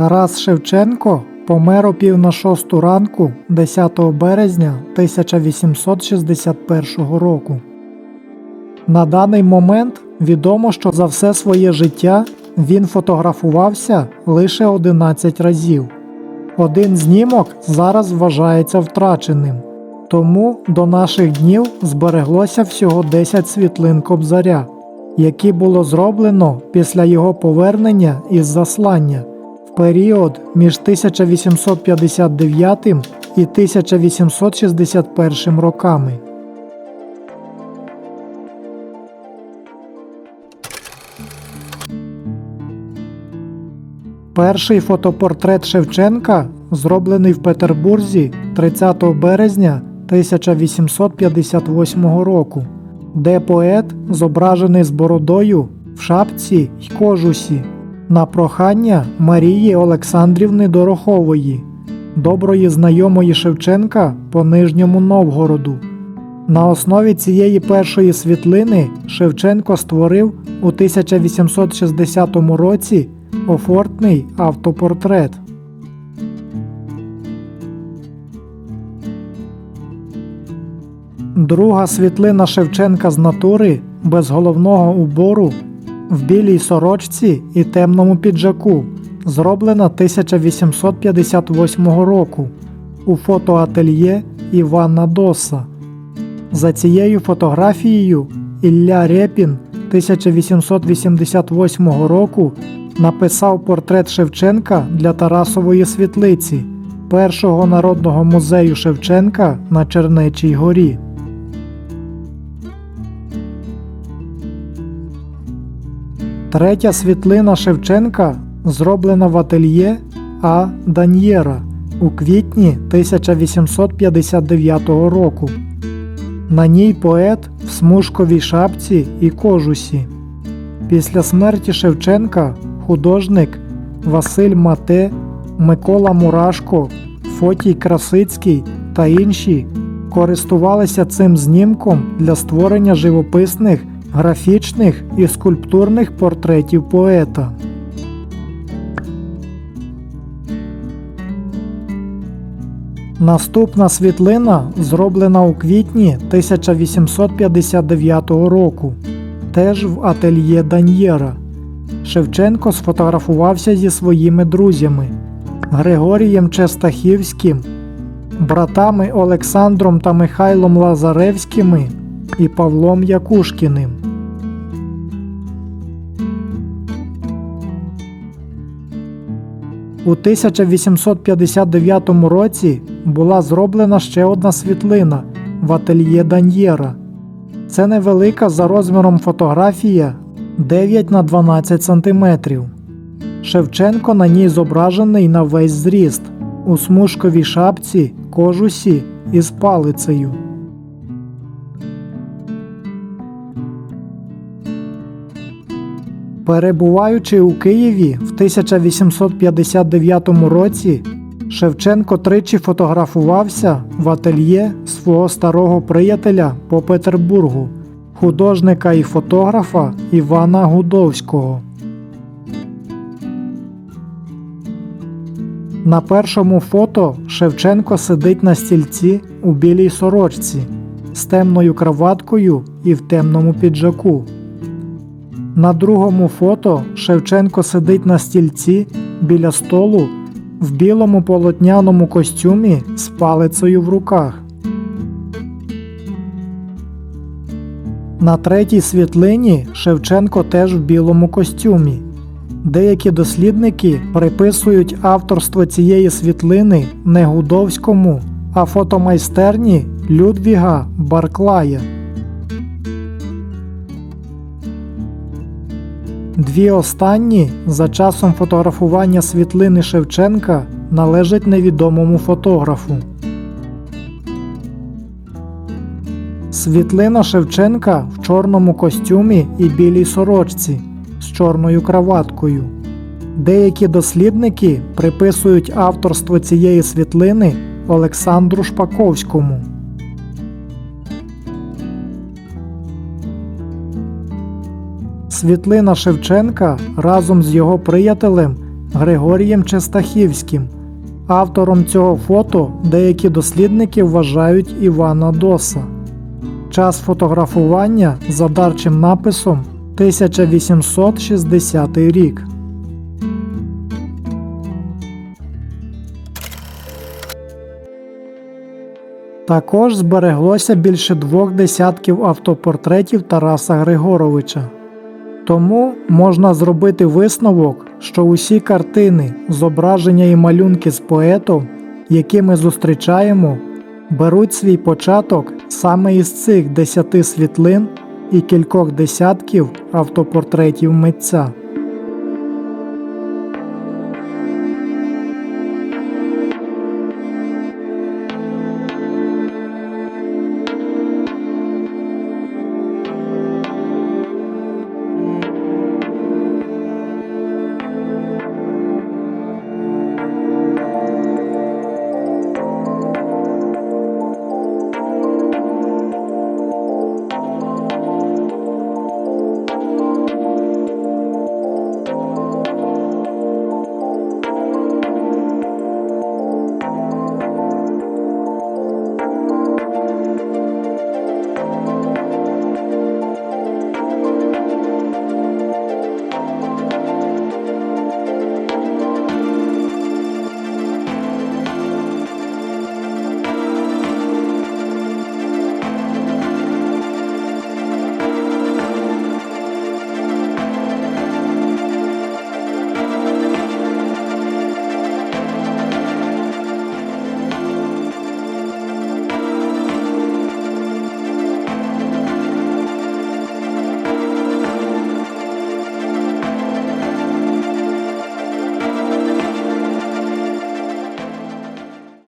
Тарас Шевченко помер о пів на шосту ранку 10 березня 1861 року. На даний момент відомо, що за все своє життя він фотографувався лише 11 разів. Один знімок зараз вважається втраченим, тому до наших днів збереглося всього 10 світлин Кобзаря, які було зроблено після його повернення із заслання період між 1859 і 1861 роками. Перший фотопортрет Шевченка зроблений в Петербурзі 30 березня 1858 року, де поет зображений з бородою в шапці й кожусі на прохання Марії Олександрівни Дорохової, доброї знайомої Шевченка по Нижньому Новгороду. На основі цієї першої світлини Шевченко створив у 1860 році офортний автопортрет. Друга світлина Шевченка з натури без головного убору в білій сорочці і темному піджаку, зроблена 1858 року у фотоательє Івана Доса. За цією фотографією Ілля Рєпін 1888 року написав портрет Шевченка для Тарасової світлиці, першого народного музею Шевченка на Чернечій горі. Третя світлина Шевченка зроблена в ательє А. Даньєра у квітні 1859 року. На ній поет в смужковій шапці і кожусі. Після смерті Шевченка художник Василь Мате, Микола Мурашко, Фотій Красицький та інші користувалися цим знімком для створення живописних, графічних і скульптурних портретів поета. Наступна світлина зроблена у квітні 1859 року, теж в ательє Даньєра. Шевченко сфотографувався зі своїми друзями Григорієм Честахівським, братами Олександром та Михайлом Лазаревськими і Павлом Якушкіним. У 1859 році була зроблена ще одна світлина в ательє Даньєра. Це невелика за розміром фотографія 9 на 12 см. Шевченко на ній зображений на весь зріст у смужковій шапці, кожусі і з палицею. Перебуваючи у Києві в 1859 році, Шевченко тричі фотографувався в ательє свого старого приятеля по Петербургу, художника і фотографа Івана Гудовського. На першому фото Шевченко сидить на стільці у білій сорочці з темною краваткою і в темному піджаку. На другому фото Шевченко сидить на стільці біля столу в білому полотняному костюмі з палицею в руках. На третій світлині Шевченко теж в білому костюмі. Деякі дослідники приписують авторство цієї світлини не Гудовському, а фотомайстерні Людвіга Барклая. Дві останні за часом фотографування світлини Шевченка належать невідомому фотографу. Світлина Шевченка в чорному костюмі і білій сорочці з чорною краваткою. Деякі дослідники приписують авторство цієї світлини Олександру Шпаковському. Світлина Шевченка разом з його приятелем Григорієм Честахівським. Автором цього фото деякі дослідники вважають Івана Доса. Час фотографування за дарчим написом 1860 рік. Також збереглося більше двох десятків автопортретів Тараса Григоровича. Тому можна зробити висновок, що усі картини, зображення і малюнки з поетом, які ми зустрічаємо, беруть свій початок саме із цих десяти світлин і кількох десятків автопортретів митця.